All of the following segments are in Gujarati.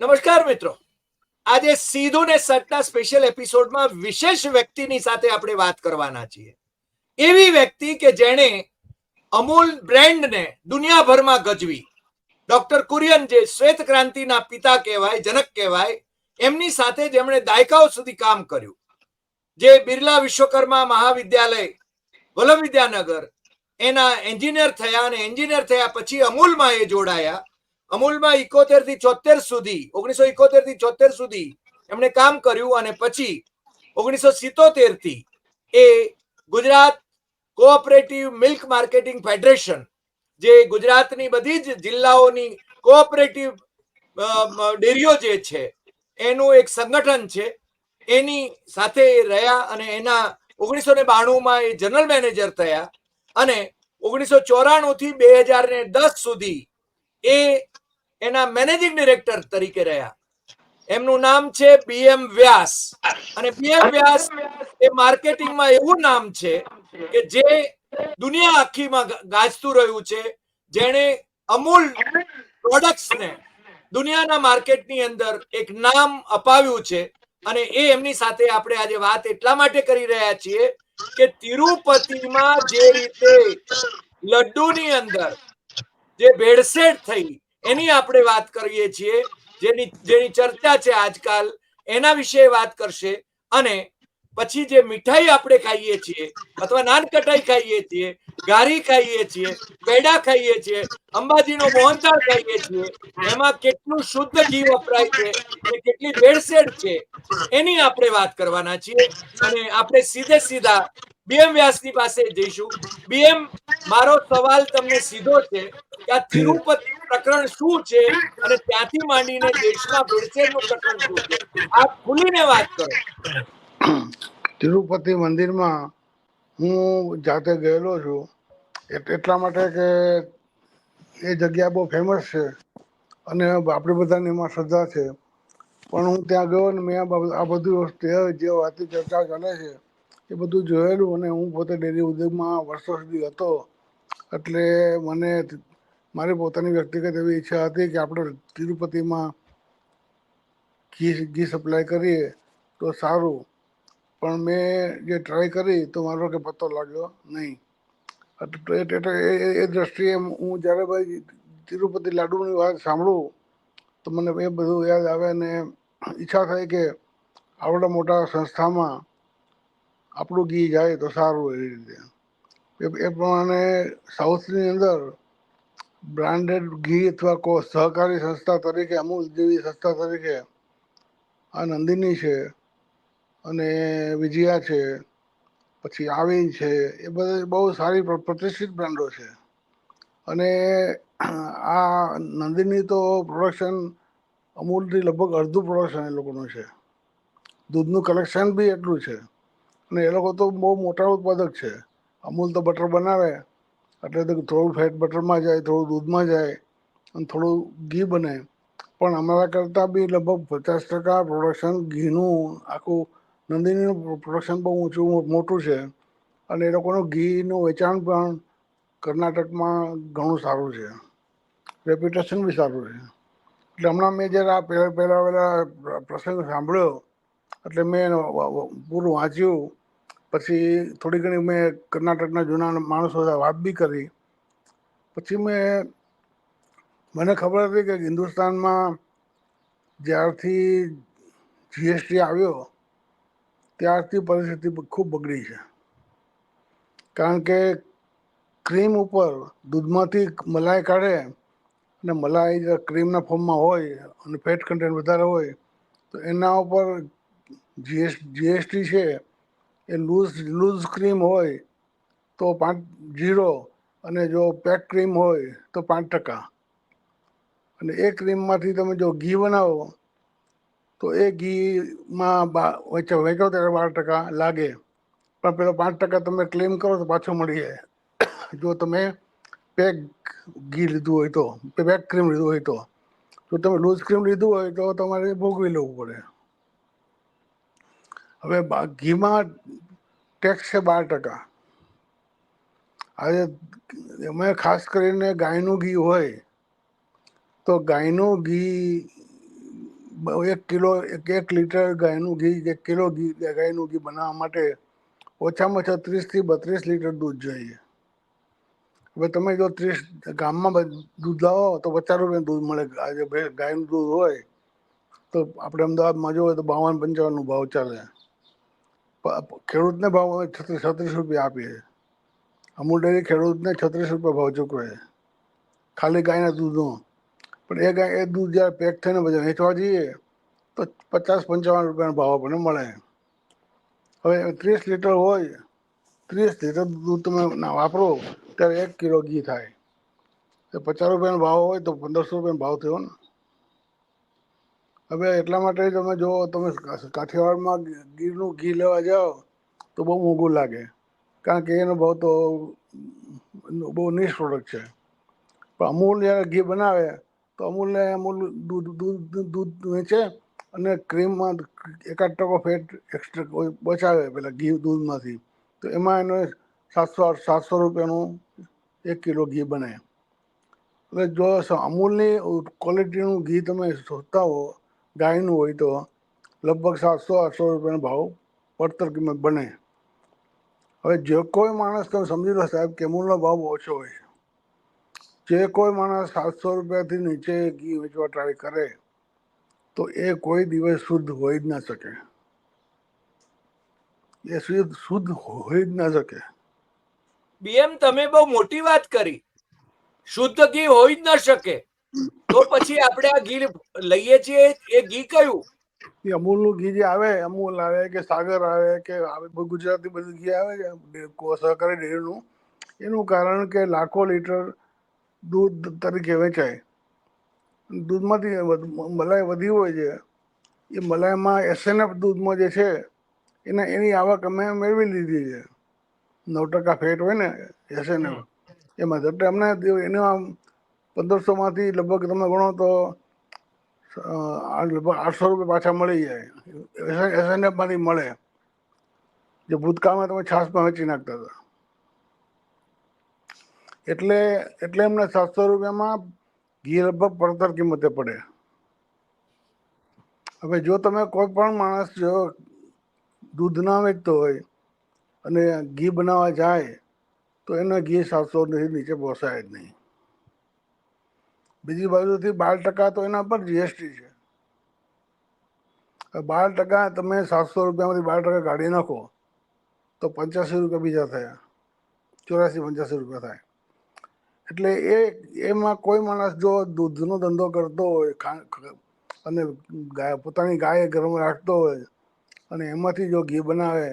નમસ્કાર મિત્રો. આજે સીધું ને સટના સ્પેશિયલ એપિસોડમાં વિશેષ વ્યક્તિની સાથે આપણે વાત કરવાના છીએ. એવી વ્યક્તિ કે જેણે અમૂલ બ્રેન્ડને દુનિયાભરમાં ગજવી. ડોક્ટર કુરિયન જે શ્વેત ક્રાંતિના પિતા કહેવાય, જનક કહેવાય, એમની સાથે જેમણે દાયકાઓ સુધી કામ કર્યું. જે બિરલા વિશ્વકર્મા મહાવિદ્યાલય વલ્લભ વિદ્યાનગર, એના એન્જિનિયર થયા અને એન્જિનિયર થયા પછી અમૂલમાં એ જોડાયા. અમૂલમાં ઇકોતેરથી ચોતેર સુધી, ઓગણીસો ઇકોતેરથી ચોતેર સુધી એમણે કામ કર્યું અને પછી ઓગણીસો સિત્તોતેરથી એ Gujarat cooperative milk marketing federation જે ગુજરાતની બધી જ જિલ્લાઓની કોઓપરેટિવ ડેરીઓ જે છે, એનું એક સંગઠન છે. એની સાથે રહ્યા અને એના ઓગણીસો ને બાણુંમાં એ જનરલ મેનેજર થયા અને ઓગણીસો ચોરાણું થી બે હજાર ને દસ સુધી એ એના મેનેજિંગ ડિરેક્ટર તરીકે રહ્યા. એમનું નામ છે બીએમ વ્યાસ. અને બીએમ વ્યાસ એ માર્કેટિંગમાં એવું નામ છે કે જે દુનિયા આખીમાં ગાજતું રહ્યું છે. જેણે અમૂલ પ્રોડક્ટ્સને દુનિયાના માર્કેટની અંદર એક નામ અપાવ્યું છે. અને એ એમની સાથે આપણે આજે વાત એટલા માટે કરી રહ્યા છીએ કે તિરુપતિમાં જે રીતે લડ્ડુની અંદર જે ભેળસેળ થઈ, એની આપણે વાત કરીએ છીએ, જેની જેની ચર્ચા છે આજકાલ, એના વિશે વાત કરશે. અને પછી જે મીઠાઈ આપણે ખાઈએ છીએ, અથવા નાનકટાઈ ખાઈએ છીએ, ગારી ખાઈએ છીએ, પેડા ખાઈએ છીએ, અંબાજીનો મોહનથાળ ખાઈએ છીએ, એમાં કેટલું શુદ્ધ ઘી વપરાય છે, અને કેટલી ભેળસેળ છે, એની આપણે વાત કરવાના છીએ. અને આપણે સીધે સીધા બીએમ વ્યાસની પાસે જઈશું. બીએમ મારો સવાલ તમને સીધો છે કે આ તિરુપતિ પ્રકરણ શું છે? અને ત્યાંથી માંડીને દેશમાં ભેળસેળનું પ્રકરણ શું છે? આપ ખુલીને વાત કરો. તિરુપતિ મંદિરમાં હું જાતે ગયેલો છું. એટ- એટલા માટે કે એ જગ્યા બહુ ફેમસ છે. અને આપણે બધાને એમાં શ્રદ્ધા છે. પણ હું ત્યાં ગયો ને મેં આ આ બધું જે વાતની ચર્ચા ચાલે છે, એ બધું જોયેલું અને હું પોતે ડેરી ઉદ્યોગમાં વર્ષો સુધી હતો. એટલે મને મારી પોતાની વ્યક્તિગત એવી ઈચ્છા હતી કે આપણે તિરુપતિમાં ઘી ઘી સપ્લાય કરીએ તો સારું. પણ મેં જે ટ્રાય કરી તો મારો કે પત્તો લાગ્યો નહીં. એ દ્રષ્ટિએ હું જ્યારે ભાઈ તિરુપતિ લાડુની વાત સાંભળું તો મને એ બધું યાદ આવે અને ઈચ્છા થાય કે આવડા મોટા સંસ્થામાં આપણું ઘી જાય તો સારું એવી રીતે. એ પ્રમાણે સાઉથની અંદર બ્રાન્ડેડ ઘી અથવા કો સહકારી સંસ્થા તરીકે, અમૂલ જેવી સંસ્થા તરીકે, આ નંદિની છે અને વિજયા છે, પછી આવિન છે, એ બધા, બહુ સારી પ્રતિષ્ઠિત બ્રાન્ડો છે. અને આ નંદિની તો પ્રોડક્શન અમૂલથી લગભગ અડધું પ્રોડક્શન એ લોકોનું છે. દૂધનું કલેક્શન બી એટલું છે. અને એ લોકો તો બહુ મોટા ઉત્પાદક છે. અમૂલ તો બટર બનાવે એટલે તો થોડું ફેટ બટરમાં જાય, થોડું દૂધમાં જાય અને થોડું ઘી બને. પણ અમારા કરતાં બી લગભગ પચાસ ટકા પ્રોડક્શન ઘીનું, આખું નંદિનીનું પ્રોડક્શન બહુ ઊંચું, મોટું છે. અને એ લોકોનું ઘીનું વેચાણ પણ કર્ણાટકમાં ઘણું સારું છે. રેપ્યુટેશન બી સારું છે. એટલે હમણાં મેં જ્યારે આ પહેલા પહેલાં પહેલાં પ્રસંગ સાંભળ્યો, એટલે મેં પૂરું વાંચ્યું પછી થોડી ઘણી મેં કર્ણાટકના જૂના માણસો સાથે વાત બી કરી. પછી મેં, મને ખબર હતી કે હિન્દુસ્તાનમાં જ્યારથી જીએસટી આવ્યો, ત્યારથી પરિસ્થિતિ ખૂબ બગડી છે. કારણ કે ક્રીમ ઉપર દૂધમાંથી મલાઈ કાઢે અને મલાઈ ક્રીમના ફોર્મમાં હોય અને ફેટ કન્ટેન્ટ વધારે હોય, તો એના ઉપર જીએસ જીએસટી છે એ લૂઝ લૂઝ ક્રીમ હોય તો પાંચ, જીરો અને જો પેક ક્રીમ હોય તો પાંચ ટકા. અને એ ક્રીમમાંથી તમે જો ઘી બનાવો, તો એ ઘીમાં ત્યારે બાર ટકા લાગે. પણ પેલો પાંચ ટકા તમે ક્લેમ કરો તો પાછો મળી જાય. જો તમે પેક ઘી લીધું હોય તો પેક ક્રીમ લીધું હોય તો. જો તમે લૂઝ ક્રીમ લીધું હોય તો તમારે ભોગવી લેવું પડે. હવે ઘીમાં ટેક્સ છે બાર ટકા. આજે એમાં ખાસ કરીને ગાયનું ઘી હોય, તો ગાયનું ઘી એક કિલો, એક એક લીટર ગાયનું ઘી, એક કિલો ઘી, ગાયનું ઘી બનાવવા માટે ઓછામાં ઓછા ત્રીસથી બત્રીસ લીટર દૂધ જોઈએ. હવે તમે જો ત્રીસ ગામમાં દૂધ લાવો, તો પચાસ રૂપિયા દૂધ મળે. આજે ગાયનું દૂધ હોય, તો આપણે અમદાવાદમાં જોવો તો બાવન પંચાવનનો ભાવ ચાલે. ખેડૂતને ભાવ હવે છત્રીસ છત્રીસ રૂપિયા આપીએ. અમૂલ ડેરી ખેડૂતને છત્રીસ રૂપિયા ભાવ ચૂકવે. ખાલી ગાયના દૂધનો. પણ એ ગાય એ દૂધ જ્યારે પેક થઈને બધા વેચવા જઈએ, તો પચાસ પંચાવન રૂપિયાનો ભાવ આપણને મળે. હવે ત્રીસ લીટર હોય, ત્રીસ લીટર દૂધ તમે ના વાપરો, ત્યારે એક કિલો ઘી થાય. પચાસ રૂપિયાનો ભાવ હોય તો પંદરસો રૂપિયાનો ભાવ થયો ને. હવે એટલા માટે તમે જો, તમે કાઠિયાવાડમાં ગીરનું ઘી લેવા જાઓ, તો બહુ મોંઘું લાગે. કારણ કે એનો ભાવ તો બહુ નિશ પ્રોડક્ટ છે. પણ અમૂલ જ્યારે ઘી બનાવે, તો અમૂલને અમૂલ દૂધ દૂધ દૂધ વેચે અને ક્રીમમાં એકાદ ટકો ફેટ એક્સ્ટ્રા બચાવે પેલા ઘી દૂધમાંથી. તો એમાં એને સાતસો સાતસો રૂપિયાનું એક કિલો ઘી બને. એટલે જો અમૂલની ક્વોલિટીનું ઘી તમે શોધતા હો ગાયનું હોય તો લગભગ સાતસો આઠસો રૂપિયાનો ભાવ પડતર કિંમત બને. હવે જે કોઈ માણસ, તમે સમજી લો સાહેબ કે અમૂલનો ભાવ ઓછો હોય છે. જે કોઈ માણસ સાતસો રૂપિયાથી નીચે ઘી વેચવા ટ્રાય કરે, તો એ કોઈ દિવસ શુદ્ધ હોઈ જ ના શકે. એ શુદ્ધ શુદ્ધ હોઈ જ ના શકે. બીએમ, તમે બહુ મોટી વાત કરી. શુદ્ધ ઘી હોઈ જ ન શકે. તો પછી આપણે આ ઘી લઈએ છીએ એ ઘી કયું? એ અમૂલનું ઘી જે આવે અમૂલ આવે કે સાગર આવે કે આવે ગુજરાતી બધું ઘી આવે છે સહકારી ડેરીનું એનું કારણ કે લાખો લીટર દૂધ તરીકે વેચાય. દૂધમાંથી મલાઈ વધી હોય છે. એ મલાઈમાં એસએનએફ દૂધમાં જે છે એને એની આવક અમે મેળવી લીધી છે. નવ ટકા ફેટ હોય ને એસએનએફ એમાં એટલે અમને એના પંદરસોમાંથી લગભગ તમે ગણો તો લગભગ આઠસો રૂપિયા પાછા મળી જાય. એસએનએફમાંથી મળે. જે ભૂતકાળમાં તમે છાસમાં વેચી નાખતા હતા. એટલે એટલે એમને સાતસો રૂપિયામાં ઘી લગભગ પડતર કિંમતે પડે. હવે જો તમે કોઈ પણ માણસ જો દૂધ ના વેચતો હોય અને ઘી બનાવવા જાય, તો એને ઘી સાતસો નીચે પોસાય જ નહીં. બીજી બાજુથી બાર ટકા તો એના પર જીએસટી છે. બાર ટકા તમે સાતસો રૂપિયામાંથી બાર ટકા કાઢી નાખો, તો પંચ્યાસી રૂપિયા બીજા થયા. ચોરાસી, પંચ્યાસી રૂપિયા થાય. એટલે એ, એમાં કોઈ માણસ જો દૂધનો ધંધો કરતો હોય અને ગાય, પોતાની ગાય ઘરમાં રાખતો હોય, અને એમાંથી જો ઘી બનાવે,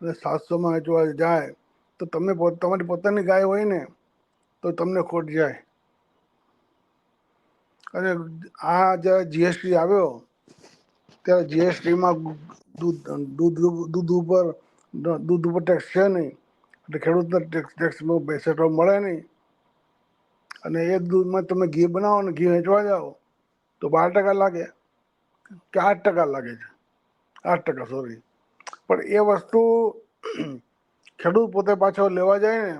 અને સાતસોમાં વેચવા જાય, તો તમે તમારી પોતાની ગાય હોય ને, તો તમને ખોટ જાય. અને આ જ્યારે જીએસટી આવ્યો, ત્યારે જીએસટીમાં દૂધ દૂધ દૂધ ઉપર દૂધ ઉપર ટેક્સ છે નહીં. એટલે ખેડૂતને ટેક્સ ટેક્સમાં બેસેટો મળે નહીં. અને એ દૂધમાં તમે ઘી બનાવો ને ઘી વેચવા જાઓ, તો બાર ટકા લાગે. કે આઠ ટકા લાગે છે. આઠ ટકા સોરી પણ એ વસ્તુ ખેડૂત પોતે પાછો લેવા જાય ને,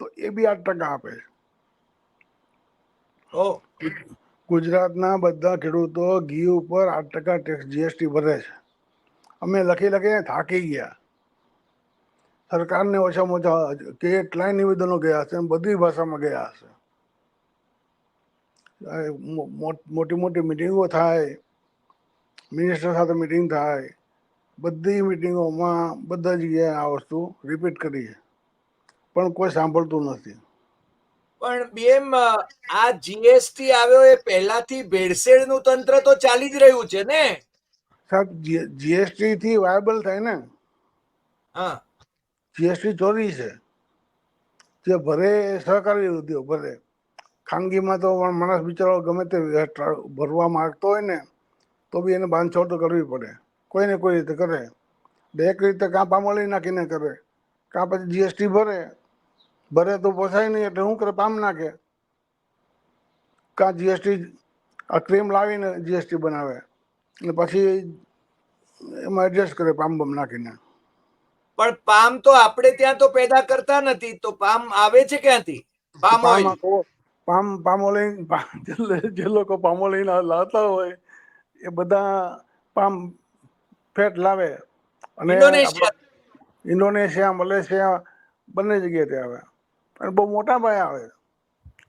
તો એ બી આઠ ટકા આપે છે. ઓ. ગુજરાતના બધા ખેડૂતો ઘી ઉપર આઠ ટકા ટેક્સ જીએસટી ભરે છે. અમે લખી લખીને થાકી ગયા. સરકારને ઓછામાં ઓછા કેટલાય નિવેદનો ગયા હશે બધી ભાષામાં ગયા હશે. મોટી મોટી મિટિંગો થાય મિનિસ્ટર સાથે મિટિંગ થાય, બધી મિટિંગોમાં બધા જગ્યાએ આ વસ્તુ રિપીટ કરી છે. પણ કોઈ સાંભળતું નથી. પણ બેમ આ જીએસટી આવ્યો એ પહેલાથી ભેળસેળનું તંત્ર તો ચાલી જ રહ્યું છે ને? સાહેબ જીએસટી થી વાયબલ થાય ને હા. જીએસટી ચોરી છે. જે ભરે સહકારી ઉદ્યોગ ભરે ખાનગીમાં તો માણસ બિચારો ગમે તે ભરવા માંગતો હોય ને તો બી એને બાંધછોડ તો કરવી પડે. કોઈને કોઈ રીતે કરે. એક રીતે કાં પામોલી નાખીને કરે. કાં પછી જીએસટી ભરે ભરે તો પોસાય નહીં એટલે શું કરે પામ નાખે. કાં જીએસટી આ ક્રેમ લાવીને જીએસટી બનાવે. અને પછી એમાં એડજસ્ટ કરે પામ બમ નાખીને. પણ પામ તો આપણે ત્યાં તો પેદા કરતા નથી તો પામ આવે છે ક્યાંથી? પામ પામ પામોલીન જે લોકો પામોલિન લાવતા હોય એ બધા પામ ફેટ લાવે. અને ઇન્ડોનેશિયા. મલેશિયા બંને જગ્યાએ આવે. અને બહુ મોટા ભાઈ આવે.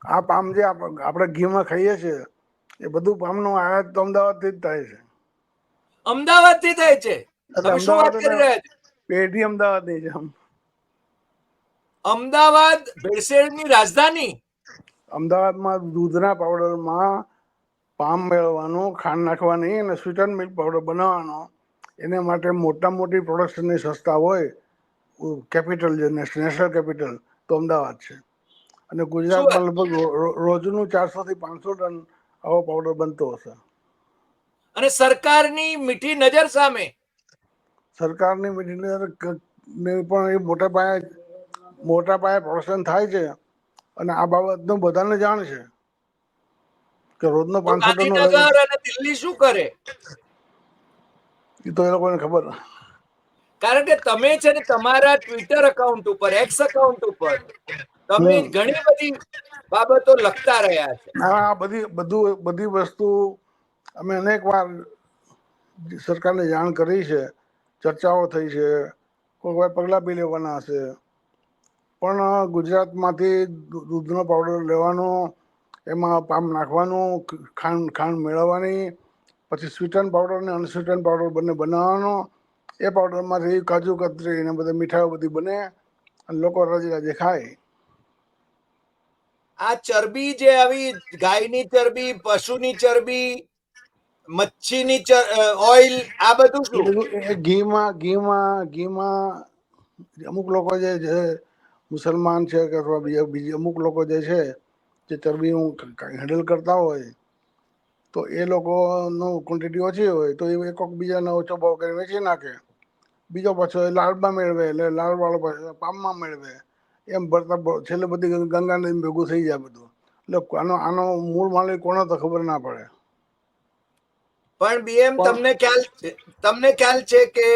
આ પામ જે આપણે ઘીમાં ખાઈએ છીએ એ બધું પામનું આયાત તો અમદાવાદથી જ થાય છે. અમદાવાદથી થાય છે? તમે શું વાત અમદાવાદ કરી રહ્યા છો? પેઢી અમદાવાદની છે અમદાવાદ ભેળસેળની રાજધાની? અમદાવાદમાં દૂધના પાવડરમાં પામ મેળવવાનું ખાંડ નાખવાની અને સ્વીટન મિલ્ક પાવડર બનાવવાનો. એને માટે મોટા મોટી પ્રોડક્શનની સંસ્થા હોય કેપિટલ જે નેશનલ કેપિટલ તો અમદાવાદ છે. અને ગુજરાતમાં લગભગ રોજનું ચારસો થી પાંચસો ટન આવો પાવડર બનતો હશે. અને સરકારની મીઠી નજર સામે? સરકારની મિટિંગ ને પણ એ મોટા પાયે મોટા પાયે પ્રોડક્શન થાય છે. અને આ બાબતનું બધાને જાણ છે. કે રોજનો પાંચસો ટન દિલ્હી શું કરે? એ તો એ લોકોને ખબર. કારણ કે તમે છે ને તમારા ટ્વિટર અકાઉન્ટ ઉપર એક્સ અકાઉન્ટ ઉપર તમે ઘણી બધી બાબતો લખતા રહ્યા છે. આ બધી બધું બધી વસ્તુ અમે અનેક વાર સરકારને જાણ કરી છે ચર્ચાઓ થઈ છે કોઈ વાર પગલાં બી લેવાના હશે. પણ ગુજરાતમાંથી દૂધનો પાવડર લેવાનો એમાં પામ નાખવાનું ખાંડ ખાંડ મેળવવાની પછી સ્વીટન પાવડર અને અનસ્વીટન પાવડર બંને બનાવવાનો એ પાવડરમાંથી કાજુ કતરી ને બધા મીઠાઈઓ બધી બને અને લોકો રાજી રાજી ખાય. આ ચરબી જે આવી ગાયની ચરબી પશુની ચરબી મચ્છીની ઓઇલ આ બધું શું? ઘીમાં ઘીમાં ઘીમાં અમુક લોકો જે છે મુસલમાન છે કે અથવા બીજા બીજી અમુક લોકો જે છે જે ચરબી હું હેન્ડલ કરતા હોય તો એ લોકોનું ક્વોન્ટિટી ઓછી હોય તો એ એક બીજાને ઓછો ભાવ કરી વેચી નાખે. બીજો પાછો એ લાડમાં મેળવે એટલે લાડવાળો પાછો પામમાં મેળવે. એમ ભરતા છેલ્લે બધી ગંગા નદી ભેગું થઈ જાય બધું. એટલે આનો આનો મૂળ માલિક કોનો તો ખબર ના પડે. પણ બીએમ તમને ખ્યાલ તમને ખ્યાલ છે કે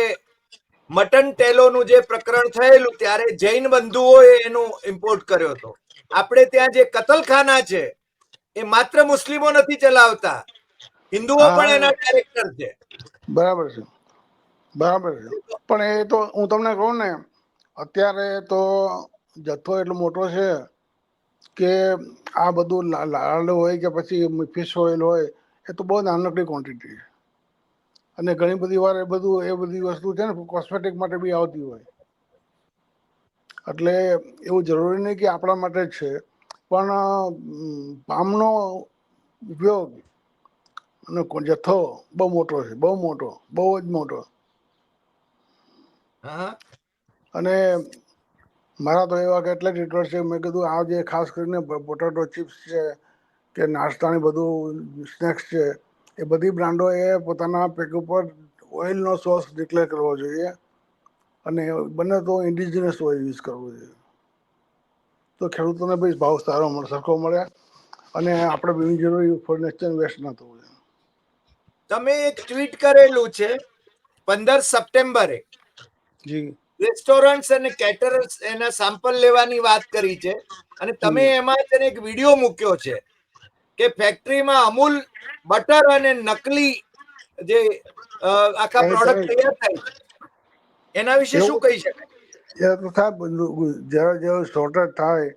મટન ટેલોનું જે પ્રકરણ થયેલું ત્યારે જૈન બંધુઓએ એનું ઇમ્પોર્ટ કર્યો હતો. આપણે ત્યાં જે કતલખાના છે એ માત્ર મુસ્લિમો નથી ચલાવતા. હિન્દુઓ પણ એના ડાયરેક્ટર છે. બરાબર છે. બરાબર. છે પણ એ તો હું તમને કહું ને અત્યારે તો જથ્થો એટલો મોટો છે કે આ બધું લાલ હોય કે પછી ફિશ ઓઇલ હોય એ તો બહુ નાનકડી ક્વોન્ટિટી છે. અને ઘણી બધી વાર એ બધું એ બધી વસ્તુ છે ને કોસ્મેટિક માટે બી આવતી હોય. એટલે એવું જરૂરી નહીં કે આપણા માટે જ છે. પણ પામનો ઉપયોગ અને જથ્થો બહુ મોટો છે બહુ મોટો બહુ જ મોટો. અને મારા તો એવા કેટલાક ટ્વિટર છે મેં કીધું આ જે ખાસ કરીને પોટેટો ચિપ્સ છે કે નાસ્તાની બધું સ્નેક્સ છે એ બધી બ્રાન્ડોએ પોતાના પેક ઉપર ઓઇલનો સોર્સ ડિક્લેર કરવો જોઈએ. અને બને તો ઇન્ડિજિનસ ઓઇલ યુઝ કરવો જોઈએ. તો ખેડૂતોને ભાઈ ભાવ સારો મળે સરખો મળે. અને આપણે બિનજરૂરી ફર્નિચર વેસ્ટ ન થવું જોઈએ. તમે એક ટ્વીટ કરેલું છે પંદર સપ્ટેમ્બરે. રેસ્ટોરન્ટ્સ અને કેટરર્સ એના સેમ્પલ લેવાની વાત કરી છે. અને તમે એમાં તેને એક વીડિયો મૂક્યો છે કે ફેક્ટરીમાં અમૂલ બટર અને નકલી જે આખા પ્રોડક્ટ તૈયાર થાય છે. એના વિશે શું કહી શકાય? તો થાય જ્યારે જ્યારે શોર્ટેજ થાય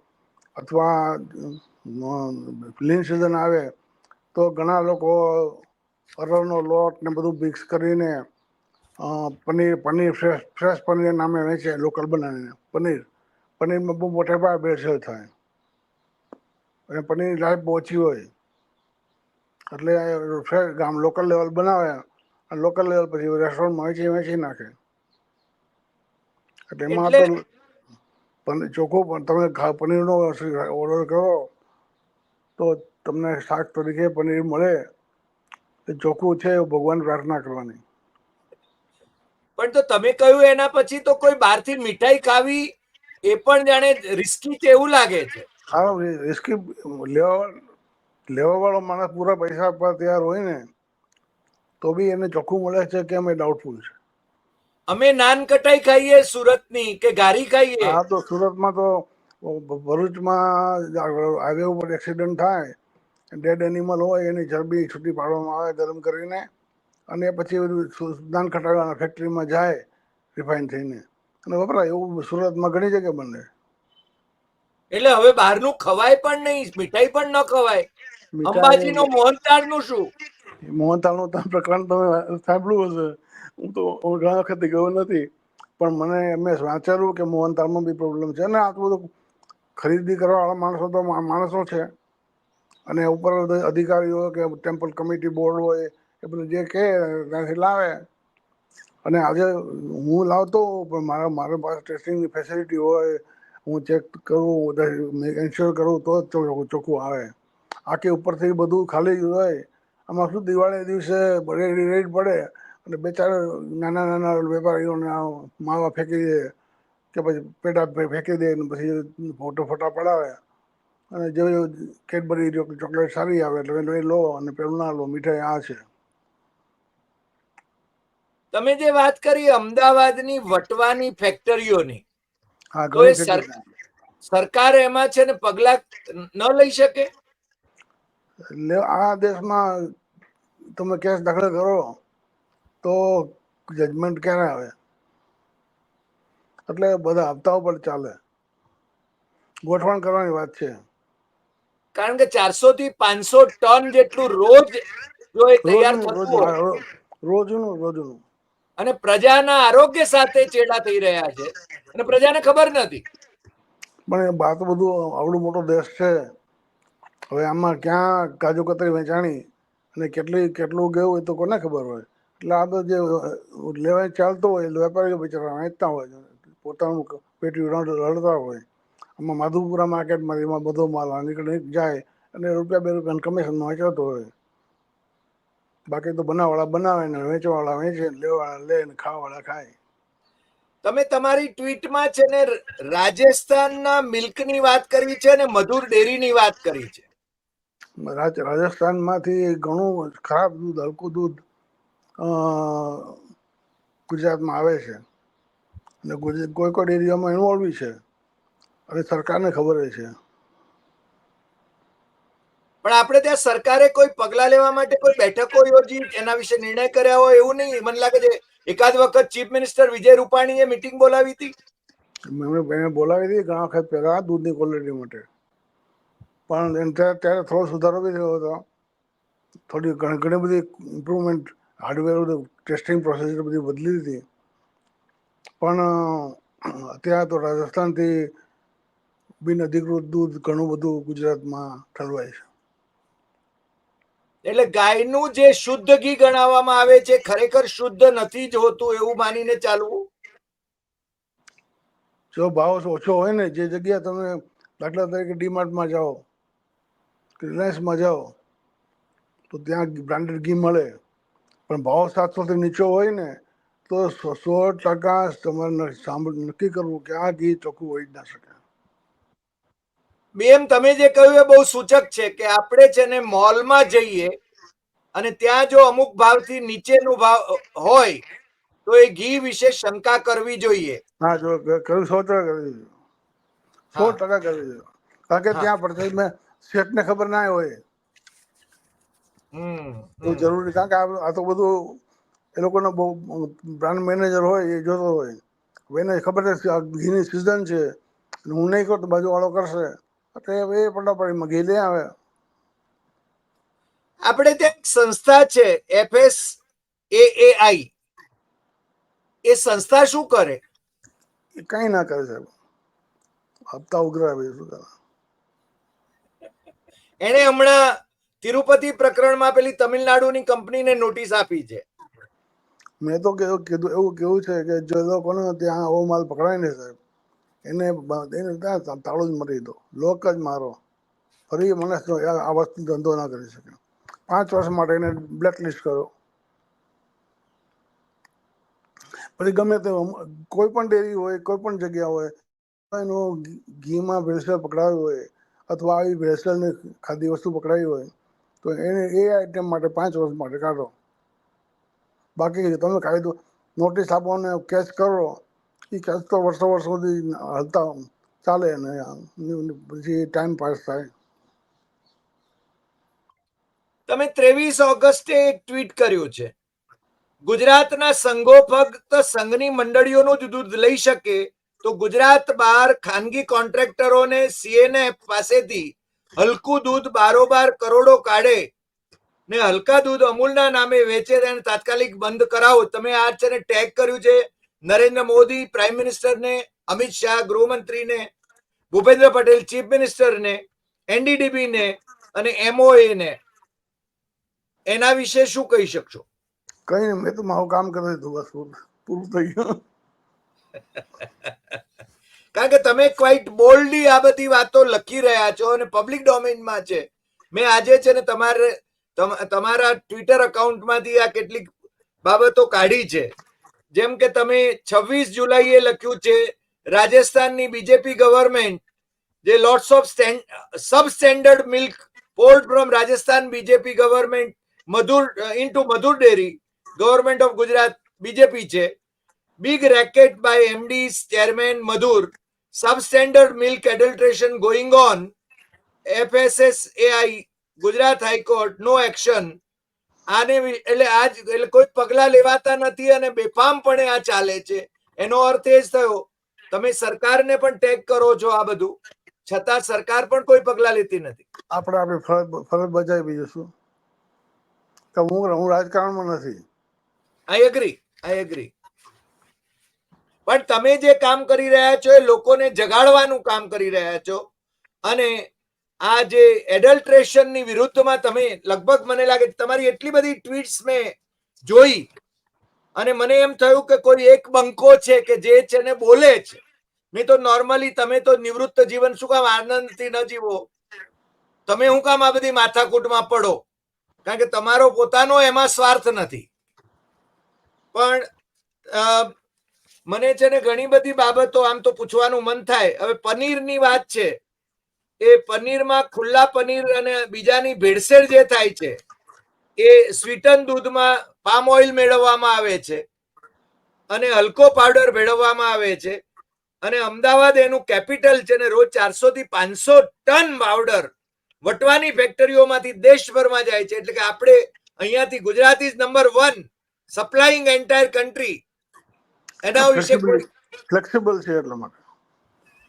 અથવા ક્લીન સિઝન આવે તો ઘણા લોકો અરણનો લોટ ને બધું મિક્સ કરીને પનીર પનીર ફ્રેશ ફ્રેશ પનીર નામે વેચે લોકલ બનાવીને. પનીર. પનીરમાં બહુ મોટા પાયે બેસેલ થાય. અને પનીરની લાઈફ બહુ ઓછી હોય. એટલે ફ્રેશ ગામ લોકલ લેવલ બનાવે અને લોકલ લેવલ પછી રેસ્ટોરન્ટમાં વેચી વેચી નાખે. એટલે એમાં પનીર ચોખ્ખું પણ તમે પનીરનો ઓર્ડર કરો તો તમને શાક તરીકે પનીર મળે. એ ચોખ્ખું છે એવું ભગવાન પ્રાર્થના કરવાની. પણ તો તમે કહ્યું એના પછી તો કોઈ બહારથી મીઠાઈ ખાવી એ પણ જાણે રિસ્કી છે એવું લાગે છે. હા રિસ્કી લેવા લેવા વાળો માણસ પૂરા પૈસા આપવા તૈયાર હોય ને તો બી એને ચોખ્ખું મળે છે કે અમે ડાઉટફુલ છે? અમે નાન કટાઈ ખાઈએ સુરતની કે ગારી ખાઈએ? હા તો સુરતમાં તો ભરૂચમાં હાઈવે ઉપર એક્સિડન્ટ થાય ડેડ એનિમલ હોય એની ચરબી છૂટી પાડવામાં આવે ગરમ કરીને અને પછી ધાન ખટાડવાના ફેક્ટરીમાં જાય રિફાઇન થઈને. અને વપરાય એવું સુરતમાં ઘણી જગ્યાએ બને. એટલે હવે બહારનું ખવાય પણ નહીં મીઠાઈ પણ ન ખવાય. અંબાજીનો મોહનતાળનું શું મોહનતાળનું પ્રકરણ તમે સાંભળ્યું હશે. હું તો ઘણા વખત ગયો નથી પણ મને એમ વાંચેલું કે મોહનતાળમાં બી પ્રોબ્લેમ છે. અને આ તો બધું ખરીદી કરવાવાળા માણસો તો માણસો છે. અને ઉપર અધિકારીઓ કે ટેમ્પલ કમિટી બોર્ડ હોય એ પેલું જે કહે, ત્યાંથી લાવે. અને આજે હું લાવતો પણ મારા મારા પાસે ટેસ્ટિંગની ફેસિલિટી હોય, હું ચેક કરું એન્શ્યોર કરું, તો જ ચોખ્ખું આવે. આખી ઉપરથી બધું ખાલી જ હોય. આમાં શું દિવાળી દિવસે રેડ રેડ પડે? અને બે ચાર નાના નાના વેપારીઓને માવા ફેંકી દે, કે પછી પેટા ફેંકી દે, ને પછી ફોટો ફોટા પડાવે. અને જેવી કેડબરી ચોકલેટ સારી આવે, એટલે લો, અને પેલું ના લો, મીઠાઈ આ છે. તમે જે વાત કરી અમદાવાદની વટવાની ફેક્ટરીઓની તો એ સરકાર એમાં છે ને પગલા ન લઈ શકે? એટલે આ દેશમાં તમે કેસ દાખલ કરો તો જજમેન્ટ ક્યારે આવે? એટલે બધા હપ્તાઓ પર ચાલે. ગોઠવણ કરવાની વાત છે. કારણ કે ચારસો થી પાંચસો ટન જેટલું રોજ જો તૈયાર થતું રોજનું રોજનું. અને પ્રજાના આરોગ્ય સાથે ચેડા થઈ રહ્યા છે. અને પ્રજાને ખબર નથી. પણ આ બધું આવડો મોટો દેશ છે. હવે આમાં ક્યાં કાજુ કતરી વેચાણી અને કેટલી, કેટલું ગયું એ તો કોને ખબર હોય? એટલે આ તો જે લેવાય ચાલતો હોય, વેપારીઓ બિચારા વેચતા હોય, પોતાનું પેટી રડતા હોય. આમાં માધુપુરા માર્કેટમાં એમાં બધો માલ નીકળી જાય અને રૂપિયા બે રૂપિયાનું કમિશનમાં વેચાતો હોય. બાકી તો બનાવવાળા બનાવે ને વેચવાવાળા વેચે ને લેવાવાળા લે ને ખાવાવાળા ખાય. તમે તમારી ટ્વીટમાં છે ને રાજસ્થાનના મિલ્કની વાત કરી છે ને મધુર ડેરીની વાત કરી છે? રાજ રાજસ્થાનમાંથી ઘણું ખરાબ દૂધ હલકું દૂધ ગુજરાતમાં આવે છે. અને કોઈ કોઈ ડેરીઓમાં ઇન્વોલ્વ છે. અને સરકારને ખબર છે. પણ આપણે ત્યાં સરકારે કોઈ પગલા લેવા માટે કોઈ બેઠકો યોજી, એના વિશે નિર્ણય કર્યા હોય એવું નહીં. મને લાગે છે, એકાદ વખત ચીફ મિનિસ્ટર વિજય રૂપાણીએ મિટિંગ બોલાવી હતી. મેં બોલાવી હતી ઘણા વખત પહેલાં દૂધની ક્વોલિટી માટે. પણ ત્યારે થોડો સુધારો બી થયો હતો. થોડી ઘણી ઘણી બધી ઇમ્પ્રુવમેન્ટ હાર્ડવેર ટેસ્ટિંગ પ્રોસેસ બધી બદલી હતી પણ અત્યારે તો રાજસ્થાનથી બિન અધિકૃત દૂધ ઘણું બધું ગુજરાતમાં ઠલવાય છે. એટલે ગાયનું જે શુદ્ધ ઘી ગણાવવામાં આવે છે, ખરેખર શુદ્ધ નથી જ હોતું એવું માનીને ચાલવું? જો ભાવ ઓછો હોય ને, જે જગ્યા તમે દાખલા તરીકે ડીમાર્ટમાં જાઓ રિલાયન્સમાં જાઓ, તો ત્યાં બ્રાન્ડેડ ઘી મળે. પણ ભાવ સાતસોથી નીચો હોય ને, તો સો ટકા તમારે નક્કી કરવું કે આ ઘી ચોખ્ખું હોય જ ના શકે. બેમ તમે જે કહ્યું એ બહુ સૂચક છે કે આપણે છે ને મોલમાં જઈએ અને ત્યાં જો અમુક ભાવથી નીચેનો ભાવ હોય તો એ ઘી વિશે શંકા કરવી જોઈએ. હા જો સો ટકા કરવી જોઈએ. સો ટકા કરવી જોઈએ. કારણ કે ત્યાં પડશે મેં શેઠને ખબર ના હોય. હમ, એવું જરૂરી કારણ કે આ તો બધું એ લોકોનો બહુ બ્રાન્ડ મેનેજર હોય એ જોતો હોય. એને ખબર છે ઘીની સિઝન છે. હું નહીં કરું તો બાજુવાળો કરશે. એટલે એ પટાપડીમાં મગી લઈ આવે. આપણે ત્યાં એક સંસ્થા છે એફએસ એઆઈ એ સંસ્થા શું કરે? એ કંઈ ના કરે સાહેબ. હપ્તા ઉઘરાવે શું કરે? એણે હમણાં તિરુપતિ પ્રકરણમાં પેલી તમિલનાડુની કંપનીને નોટિસ આપી છે. મેં તો કીધું એવું કેવું છે કે જે લોકોને ત્યાં આવો માલ પકડાય ને સાહેબ. એને એને તાળું જ મરી દો લોક જ મારો. ફરી મને આ વસ્તુ ધંધો ના કરી શકે પાંચ વર્ષ માટે એને બ્લેકલિસ્ટ કરો પછી ગમે તે કોઈ પણ ડેરી હોય, કોઈ પણ જગ્યા હોય એનું ઘીમાં ભેળસેળ પકડાવી હોય, અથવા આવી ભેળસેળની ખાધી વસ્તુ પકડાવી હોય, તો એને એ આઈટમ માટે પાંચ વર્ષ માટે કાઢો. બાકી તમે કાયદો નોટિસ આપો ને કેસ કરો. એ કેસ તો વર્ષો વર્ષ સુધી હલતા ચાલે ને પછી ટાઈમ પાસ થાય. તમે ત્રેવીસ ઓગસ્ટે એક ટ્વીટ કર્યું છે. ગુજરાતના સંઘો ફક્ત સંઘની મંડળીઓનું જ દૂધ લઈ શકે તો ગુજરાત બહાર ખાનગી કોન્ટ્રાક્ટરોને સીએનએફ પાસેથી હલકું દૂધ બારોબાર કરોડો કાઢે ને હલકા દૂધ અમૂલના નામે વેચે તેને તાત્કાલિક બંધ કરાવો. તમે આ છે ટેગ કર્યું છે. નરેન્દ્ર મોદી પ્રાઇમ મિનિસ્ટરને અમિત શાહ ગૃહમંત્રીને ભૂપેન્દ્ર પટેલ ચીફ મિનિસ્ટરને એનડીડીબીને અને એમઓએ ને. એના વિશે શું કહી શકશો? કઈ નહીં મેં તો મારું કામ કરી દીધું બસ પૂરું પૂરું થઈ ગયું. કારણ કે તમે ક્વાઇટ બોલ્ડલી આ બધી વાતો લખી રહ્યા છો અને પબ્લિક ડોમેનમાં છે. મેં આજે છે ને તમારે તમારા ટ્વિટર અકાઉન્ટમાંથી આ કેટલીક બાબતો કાઢી છે. જેમ કે તમે છવ્વીસ જુલાઈએ લખ્યું છે, રાજસ્થાનની બીજેપી ગવર્મેન્ટ જે lots of substandard milk port from Rajasthan BJP government Madhur into Madhur dairy government of Gujarat BJP છે. Big racket by MD chairman Madhur substandard milk adulteration going on FSSAI Gujarat high court no action આને એટલે આજ એટલે કોઈ પગલા લેવાતા નથી અને બેફામપણે આ ચાલે છે. એનો અર્થ એ જ થયો. તમે સરકારને પણ ટેગ કરો છો આ બધું. છતાં સરકાર પણ કોઈ પગલા લેતી નથી. આપણે આપણી ફરજ ફરજ બજાવી બીજું શું? કે હું હું રાજકારણમાં નથી. આઈ એગ્રી આઈ એગ્રી પણ તમે જે કામ કરી રહ્યા છો એ લોકોને જગાડવાનું કામ કરી રહ્યા છો. અને આ જે એડલ્ટ્રેશનની વિરુદ્ધમાં તમે લગભગ મને લાગે તમારી એટલી બધી ટ્વીટ્સ મેં જોઈ અને મને એમ થયું કે કોઈ એક બંકો છે કે જે છે ને બોલે છે. નહીં તો નોર્મલી તમે તો નિવૃત્ત જીવન શું કામ આનંદથી ન જીવો. તમે હું કામ આ બધી માથાકૂટમાં પડો? કારણ કે તમારો પોતાનો એમાં સ્વાર્થ નથી. પણ મને છે ને ઘણી બધી બાબતો આમ તો પૂછવાનું મન થાય. હવે પનીરની વાત છે. એ પનીરમાં ખુલ્લા પનીર અને બીજાની ભેળસેળ જે થાય છે એ સ્વીટન દૂધમાં પામ ઓઇલ મેળવવામાં આવે છે અને હલકો પાવડર મેળવવામાં આવે છે અને અમદાવાદ એનું કેપિટલ છે ને રોજ ચારસો થી પાંચસો ટન પાવડર વટવાની ફેક્ટરીઓમાંથી દેશભરમાં જાય છે. એટલે કે આપણે અહીંયાથી Gujarat is number one supplying entire country એના વિશે ફ્લેક્સિબલ છે એટલા માટે.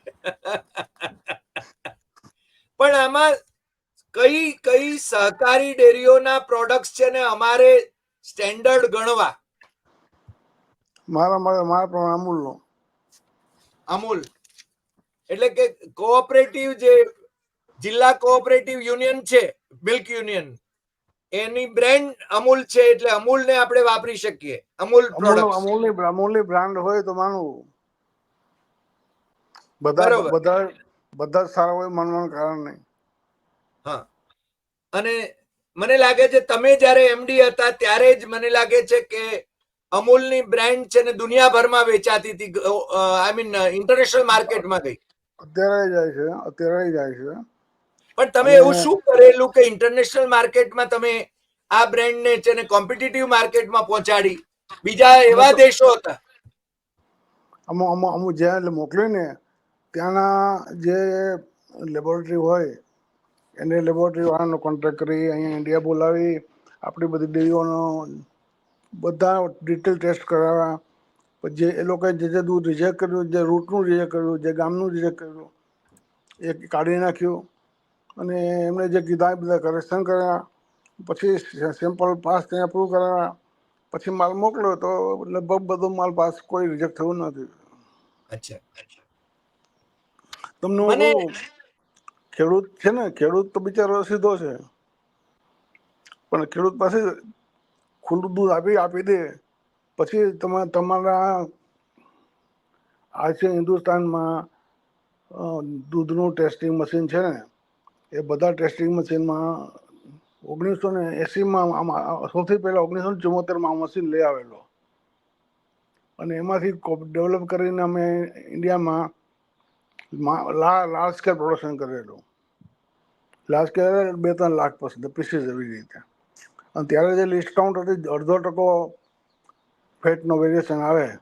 પણ આમાં કઈ કઈ સહકારી ડેરીઓના પ્રોડક્ટ છે ને અમારે સ્ટેન્ડર્ડ ગણવા? મારા મારા મારા પ્રમાણે અમૂલનો. અમૂલ. એટલે કે કોઓપરેટિવ જે જિલ્લા કોઓપરેટિવ યુનિયન છે મિલ્ક યુનિયન એની બ્રેન્ડ અમૂલ છે એટલે અમૂલને આપણે વાપરી શકીએ. અમૂલ અમૂલની અમૂલની બ્રાન્ડ હોય તો માનવું બધા બધા બધા જ સારા હોય માનવાનું કારણ નહીં. હા. અને મને લાગે છે તમે જ્યારે એમડી હતા ત્યારે જ મને લાગે છે કે અમૂલની બ્રાન્ડ છે ને દુનિયાભરમાં વેચાતી હતી આઈ મીન ઇન્ટરનેશનલ માર્કેટમાં ગઈ. અત્યારે જાય છે અત્યારે જાય છે. પણ તમે એવું શું કરેલું કે ઇન્ટરનેશનલ માર્કેટમાં તમે આ બ્રાન્ડને છે ને કોમ્પિટિટિવ માર્કેટમાં પહોંચાડી? બીજા એવા દેશો હતા. અમુક અમુક અમુક જ્યાં એટલે મોકલે ને ત્યાંના જે લેબોરેટરી હોય, એને લેબોરેટરી વાળાનો કોન્ટેક્ટ કરી, અહીંયા ઇન્ડિયા બોલાવી, આપણી બધી ડેરીઓનો બધા ડિટેલ ટેસ્ટ કરાવ્યા પછી એ લોકોએ જે જે દૂધ રિજેક્ટ કર્યું, જે રૂટનું રિજેક્ટ કર્યું, જે ગામનું રિજેક્ટ કર્યું, એ કાઢી નાખ્યું. અને એમણે જે કીધા એ બધા કરેક્શન કર્યા. પછી સેમ્પલ પાસ ત્યાં અપ્રૂવ કરાવ્યા પછી માલ મોકલ્યો તો લગભગ બધો માલ પાસ કોઈ રિજેક્ટ થયું નથી. અચ્છા. તમને ખેડૂત છે ને ખેડૂત તો બિચારો સીધો છે. પણ ખેડૂત પાસે ખુલ્લું દૂધ આપી આપી દે. પછી તમે તમારા આ છે હિન્દુસ્તાનમાં દૂધનું ટેસ્ટિંગ મશીન છે ને એ બધા ટેસ્ટિંગ મશીનમાં ઓગણીસો ને એંસીમાં આમાં સૌથી પહેલાં ઓગણીસો ને ચુમ્મોતેરમાં આ મશીન લઈ આવેલો. અને એમાંથી ડેવલપ કરીને અમે ઇન્ડિયામાં લાર્જ સ્કેલ પ્રોડક્શન કરેલું. લાર્જ સ્કેલ બે ત્રણ લાખ પછી પીસીસ એવી રીતે. અને ત્યારે જે લિસ્ટ કાઉન્ટ હતી અડધો ટકો ફેટનો વેરિએશન આવે.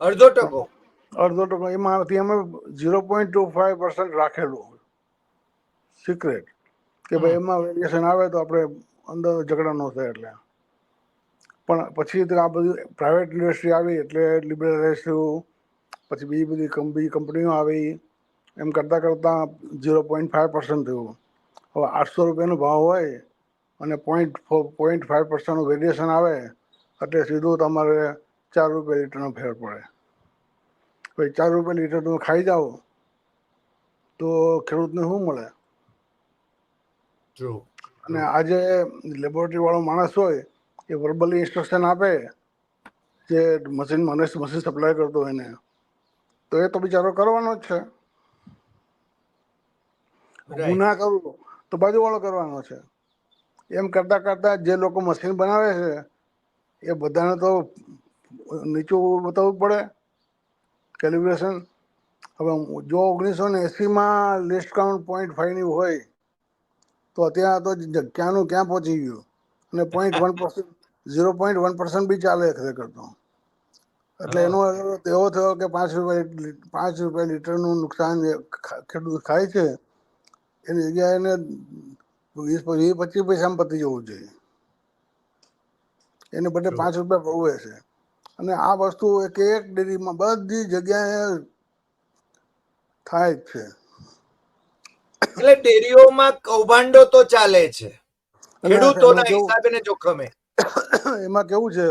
અડધો ટકો? અડધો ટકો. એમાંથી અમે zero point two five percent રાખેલું સિક્રેટ કે ભાઈ એમાં વેરિએશન આવે તો આપણે અંદર ઝઘડા ન થાય એટલે. પણ પછી આ બધું પ્રાઇવેટ ઇન્ડસ્ટ્રી આવી એટલે લિબરલાઇઝ થયું પછી બીજી બધી બીજી કંપનીઓ આવી એમ કરતાં કરતાં ઝીરો પોઈન્ટ ફાઇવ પર્સન્ટ થયું. હવે આઠસો રૂપિયાનો ભાવ હોય અને પોઈન્ટ પોઈન્ટ ફાઇવ પર્સન્ટનું વેરિએશન આવે એટલે સીધું તમારે ચાર રૂપિયા લીટરનો ફેર પડે. પછી ચાર રૂપિયા લીટર તમે ખાઈ જાઓ તો ખેડૂતને શું મળે? અને આજે લેબોરેટરીવાળો માણસ હોય એ વર્બલી ઇન્સ્ટ્રક્શન આપે જે મશીન મને મશીન સપ્લાય કરતો હોય એને. તો એ તો બિચારો કરવાનો જ છે. હું ના કરું તો બાજુવાળો કરવાનો છે. એમ કરતાં કરતાં જે લોકો મશીન બનાવે છે એ બધાને તો નીચું બતાવવું પડે. કેલિબ્રેશન હવે જો ઓગણીસો ને એંસીમાં લિસ્ટ કાઉન્ટ પોઈન્ટ ફાઈવની હોય તો અત્યારે તો ક્યાંનું ક્યાં પહોંચી ગયું? અને point one percent zero point one percent બી ચાલે ખરેખર તો. એટલે એનો એવો થયો કે પાંચ રૂપિયા પાંચ રૂપિયા લીટરનું નુકસાન ખેડૂત ખાય છે એની જગ્યાએ એને વીસ વીસ પચીસ પૈસામાં પતી જવું જોઈએ. એને બદલે પાંચ રૂપિયા ભરવે છે. અને આ વસ્તુ એક એક ડેરીમાં બધી જગ્યાએ થાય જ છે. એટલે ડેરીઓમાં કૌભાંડો તો ચાલે છે. ખેડૂતોના હિસાબે ને જોખમે. એમાં કેવું છે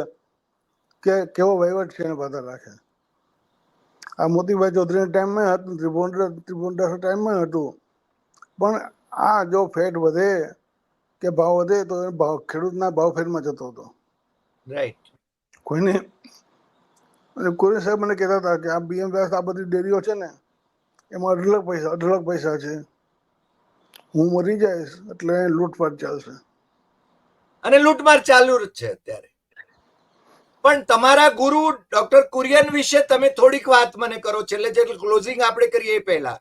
કે કેવો વહીવટ છે એને બધા રાખે. આ મોતીભાઈ ચૌધરીના ટાઈમમાં હતું ત્રિભુવનદાસ ત્રિભુવનદાસ ટાઈમમાં હતું. પણ આ જો ફેટ વધે કે ભાવ વધે તો એ ભાવ ખેડૂતના ભાવ ફેરમાં જતો હતો. રાઈટ કોઈને અને કોઈ સાહેબ મને કહેતા હતા કે આ બીએમ વ્યાસ આ બધી ડેરીઓ છે ને એમાં અઢળક પૈસા અઢળક પૈસા છે. હું મરી જઈશ એટલે લૂંટફાટ ચાલશે. અને લૂંટમાર ચાલુ જ છે અત્યારે. પણ તમારા ગુરુ ડોક્ટર કુરિયન વિશે તમે થોડીક વાત મને કરો. છેલ્લે જે ક્લોઝિંગ આપણે કરીએ એ પહેલા.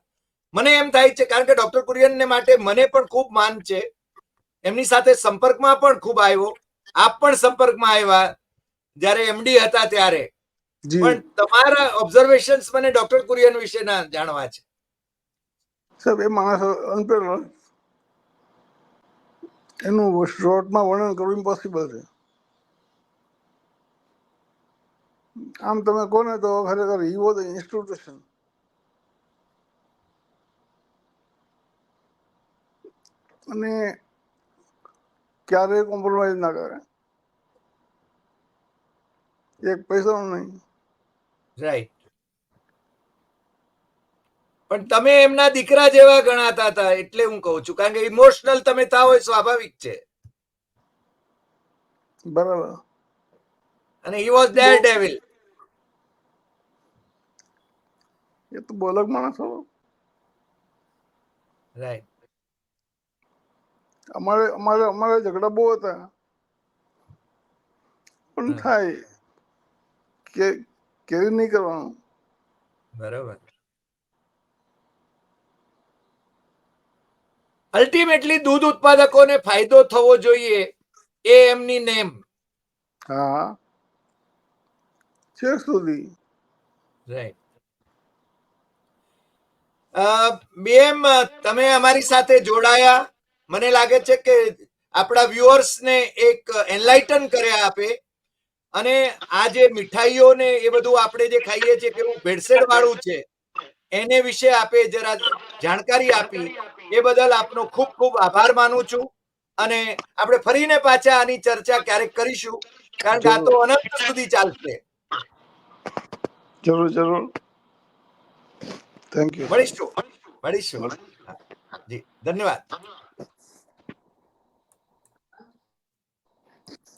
મને એમ થાય છે કારણ કે ડોક્ટર કુરિયનને માટે મને પણ ખૂબ માન છે. એમની સાથે સંપર્કમાં પણ ખૂબ આવ્યો. આપ પણ સંપર્કમાં આવ્યા જ્યારે એમડી હતા ત્યારે. પણ તમારા ઓબ્ઝર્વેશન્સ મને ડોક્ટર કુરિયન વિશેના જાણવા છે. સાહેબ એ માણસ અનપેલો એનું શોર્ટમાં વર્ણન કરવું ઇમ્પોસિબલ છે. આમ તમે કોને તો ખરેખર હી વોઝ ઇન્સ્ટિટ્યુશન અને ક્યારેય કોમ્પ્રોમાઇઝ ના કરે. એક પૈસા નહીં. રાઈટ પણ તમે એમના દીકરા જેવા ગણાતા હતા એટલે હું કહું છું. કારણ કે ઇમોશનલ તમે થાવ એ સ્વાભાવિક છે. બરાબર. અને હી વોઝ ડેર ડેવિલ એ તો બોલક માણસ હતો રાઈટ અમારે અમારે અમારે ઝઘડા બહુ હતા. પણ થાય. કે કેવી નહીં કરવાનું. બરાબર. અલ્ટિમેટલી દૂધ ઉત્પાદકોને ફાયદો થવો જોઈએ. એ એમની નેમ. હા. છેક સુધી રાઈટ બેમ તમે અમારી સાથે જોડાયા. મને લાગે છે કે આપણા વ્યુઅર્સને એક એનલાઇટન કર્યા આપે. અને આ જે મીઠાઈઓ ને એ બધું આપણે જે ખાઈએ છીએ કેવું ભેળસેળ વાળું છે એને વિશે આપે જરા જાણકારી આપી. એ બદલ આપનો ખૂબ ખૂબ આભાર માનું છું. અને આપણે ફરીને પાછા આની ચર્ચા ક્યારેક કરીશું. કારણ કે આ તો અનંત સુધી ચાલશે. જરૂર જરૂર થેન્ક યુ મળીશું મળીશું હા, જી ધન્યવાદ